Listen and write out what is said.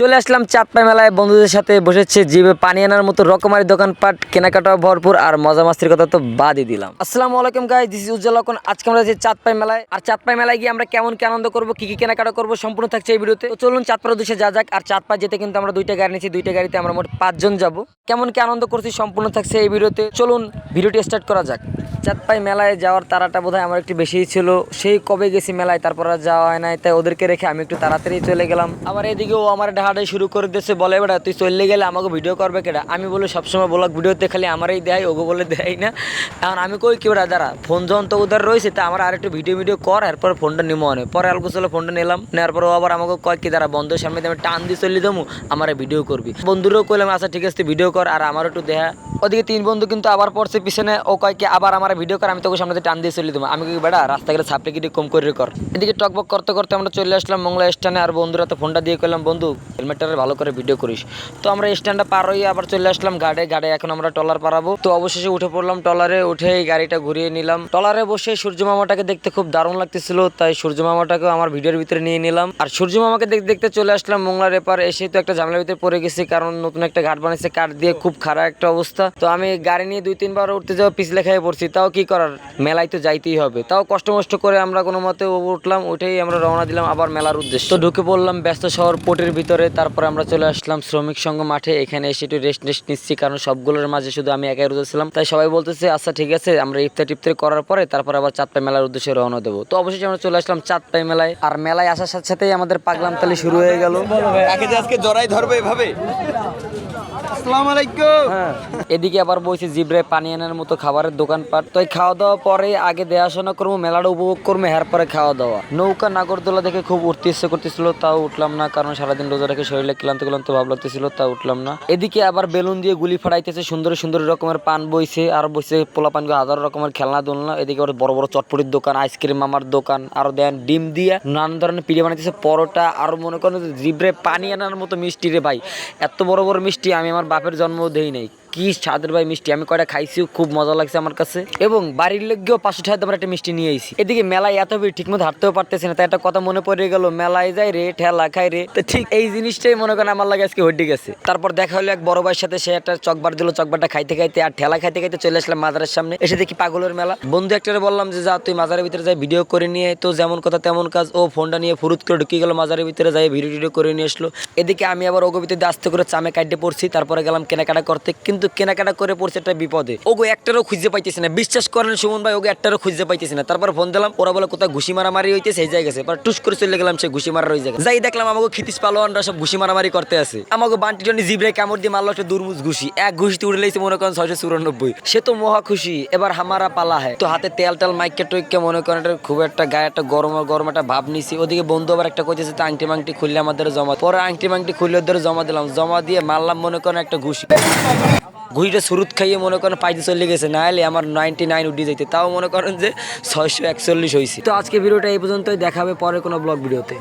চলে আসলাম চাঁদপাই মেলায়। বন্ধুদের সাথে বসেছে জিবে পানি আনার মতো রকমারি দোকানপাট কেনাকাটা ভরপুর, আর মজা মাস্তির কথা তো বাদই দিলাম। আসসালামু আলাইকুম গাই দিস ইজ উজ্জ্বল লকন আজকে আমরা যাচ্ছি চাঁদপাই মেলায়। আর চাঁদপাই মেলায় গিয়ে আমরা কেমন, কি আনন্দ করব, কি কি কেনাকাটা করব, সম্পূর্ণ থাকছে এই ভিডিওতে। তো চলুন চাঁদপাড়া উদ্দেশ্যে যা যাক। আর চাঁদপাই যেতে কিন্তু আমরা দুইটা গাড়ি নিয়েছি। দুইটা গাড়িতে আমরা মোট পাঁচজন যাব। কেমন, কি আনন্দ করছি সম্পূর্ণ থাকছে এই ভিডিওতে। চলুন ভিডিওটি স্টার্ট করা যাক। চাঁদপাই মেলায় যাওয়ার তারাটা বোধহয় আমার একটু বেশিই ছিল। সেই কবে গেছি মেলায়, তারপর আর যাওয়া হয় নাই। তাই ওদেরকে রেখে আমি একটু তাড়াতাড়ি চলে গেলাম। আবার এদিকে ও আমার ডাহাডাই শুরু করে দিয়েছে, বলে, বেটা, তুই চলে গেলে আমাকে ভিডিও করবে কেটা আমি বলে, সবসময় ব্লগ ভিডিওতে খালি আমারই দেয় ওগো বলে দেয় না। এখন আমি কই কি, বেটা, দাঁড়া ফোন যখন তো উধার রয়েছে, তা আমার আর একটু ভিডিও ভিডিও কর, এরপর ফোনটা নিমো অনেক। পরে অল্প চলে ফোনটা নিলাম, নেওয়ার পর ও আবার আমাকে কয় কি, দাঁড়া, বন্ধুর সামনে আমি টান দিয়ে চলে দেবো আমার ভিডিও করবি। বন্ধুরও কইলাম আচ্ছা ঠিক আছে ভিডিও কর, আর আমার একটু দেখা। ওদিকে তিন বন্ধু কিন্তু আবার পড়ছে পিছনে, ও কয় কি, আবার আমার ভিডিও কর, আমি তোকে সামনে টান দিয়ে চলে দেবো। আমি কি বেড়া রাস্তা গেলে ছাপড়ে কিটি কম করে কর। এদিকে টকবক করতে করতে আমরা চলে আসলাম মংলা স্ট্যান্ডে আর বন্ধুরা তো ফোনটা দিয়ে করলাম বন্ধু হেলমেটটা ভালো করে ভিডিও করিস। তো আমরা স্ট্যান্ডটা পার হয়ে আবার চলে আসলাম গাড়ে গাড়ে এখন আমরা টলার পারাবো তো অবশেষে উঠে পড়লাম টলারে উঠে এই গাড়িটা ঘুরিয়ে নিলাম। টলারে বসে সূর্য মামাটাকে দেখতে খুব দারুণ লাগতেছিল, তাই সূর্য মামাটাকেও আমার ভিডিওর ভিতরে নিয়ে নিলাম। আর সূর্য মামাকে দেখতে দেখতে চলে আসলাম মোংলার এপার এসে তো একটা ঝামেলার ভিতরে পড়ে গেছি, কারণ নতুন একটা ঘাট বানিয়েছে, কাঠ দিয়ে খুব খারাপ একটা অবস্থা। তো আমি গাড়ি নিয়ে দুই, তিনবার উঠতে যাওয়া পিছলে খেয়ে পড়ছি। তাও কি করার? মেলায় তো যাইতেই হবে। তাও কষ্ট মষ্ট করে আমরা কোনো মতে উঠলাম উঠেই আমরা রওনা দিলাম আবার মেলার উদ্দেশ্য। তো ঢুকে পড়লাম ব্যস্ত শহর পোর্টের ভিতরে তারপরে আমরা চলে আসলাম শ্রমিক সংঘ মাঠে। এখানে এসে একটু রেস্ট রেস্ট নিচ্ছি কারণ সবগুলোর মাঝে শুধু আমি একাই রোজা ছিলাম। তাই সবাই বলতেছে আচ্ছা ঠিক আছে আমরা ইফতার টিফতার করার পরে তারপর আবার চাঁদপাই মেলার উদ্দেশ্যে রওনা দেবো। তো অবশ্যই আমরা চলে আসলাম চাঁদপাই মেলায়। আর মেলায় আসার সাথে সাথেই আমাদের পাগলাম তালি শুরু হয়ে গেল। আজকে জড়াই ধরবে এভাবে? এদিকে আবার বসে জিব্রায় পানি আনার মতো খাবারের তো খাওয়া দাওয়া পরে আগে করব, মেলাটা উপভোগ করব পরে খাওয়া দাওয়া। নৌকা দেখে খুব উঠতে ইচ্ছে করতেছিল, তাও উঠলাম না, কারণ সারাদিন রোজা রেখে শরীরে ক্লান্ত ক্লান্ত ভাব লাগতেছিল তা উঠলাম না। এদিকে আবার বেলুন দিয়ে গুলি ফাড়াইতেছে সুন্দর সুন্দর রকমের পান বইছে, আর বইছে পোলা পান হাজার রকমের খেলনা দোলনা। এদিকে আবার বড় বড় চটপটির দোকান, আইসক্রিম মামার দোকান, আরও দেন ডিম দিয়ে নানান ধরনের পিড়ে বানাইতেছে, পরোটা, আর মনে করেন জিব্রে পানি আনার মতো মিষ্টি রে ভাই, এত বড় বড় মিষ্টি আমি আমার বাপের জন্ম দেই নাই। কি স্বাদের ভাই মিষ্টি, আমি কয়টা খাইছি, খুব মজা লাগছে আমার কাছে। এবং বাড়ির লোককেও পাঁচশো টাকা দামের একটা মিষ্টি নিয়ে আইছি। এদিকে মেলায় এত ভিড় ঠিক মতো হাঁটতেও পারতেছে না, তাই একটা কথা মনে পড়ে গেল, মেলায় যায় রে, ঠেলা খাই রে। তো ঠিক এই জিনিসটাই মনে করেন আমার লাগে আজকে হড্ডি গেছে। তারপর দেখা হলো এক বড় ভাইয়ের সাথে, সে একটা চকবার দিল চকবারটা খাইতে খাইতে, আর ঠেলা খাইতে খাইতে চলে আসলাম মাজারের সামনে। এসে দেখি পাগলের মেলা। বন্ধু একটা বললাম যে, যা, তুই মাজারের ভিতরে যাই, ভিডিও করে নিয়ে তো যেমন কথা তেমন কাজ, ও ফোনটা নিয়ে ফুরুত করে ঢুকে গেল, মাজারের ভিতরে যাই ভিডিও টিডিও করে নিয়ে আসলো। এদিকে আমি আবার ওগো ভিতরে আস্তে করে চামে কাটতে পড়ছি, তারপরে গেলাম কেনাকাটা করতে। কিন্তু কেনাকাটা করে পড়ছে একটা বিপদে। ওগো একটারও খুঁজে পাইতেছে না। বিশ্বাস করেন সুমন ভাই, ওগো একটারও খুঁজে পাইতেছে না। তারপর ফোন দিলাম, ওরা বলে, কোথায় ঘুষি মারামারি হইতে সেই জায়গায় গেছে। পর টুস করে চলে গেলাম সে ঘুষি মারার ওই জায়গায়। যাই দেখলাম আমাকে খিতিস পালোয়ানরা সব ঘুষি মারামারি করতে আছে। আমাকে বান্টি টনি জিব্রে কামড় দিয়ে মারলো দুর্মুজ ঘুষি। এক ঘুষিতে উড়ে লেগেছে মনে করেন ছয়শো চুরানব্বই। সে তো মহা খুশি। এবার হামারা পালা হয় তো হাতে তেল তেল মাইকে টইকে মনে করেন খুব একটা গায়ে একটা গরম গরম একটা ভাব নিছি। ওদিকে বন্ধু আবার একটা কইতেছে, তো আংটি মাংটি খুললে আমাদের জমা পরে আংটি মাংটি খুললে ওদের জমা দিলাম। জমা দিয়ে মারলাম মনে করেন একটা ঘুষি। ঘুড়িটা সুরুত খাইয়ে মনে করেন পাইতে চলে গেছে না এলে আমার নাইনটি নাইন উঠে যাইতে। তাও মনে করেন যে ছয়শো একচল্লিশ হয়েছে তো আজকে ভিডিওটা এই পর্যন্তই, দেখাবে পরে কোনো ব্লগ ভিডিওতে।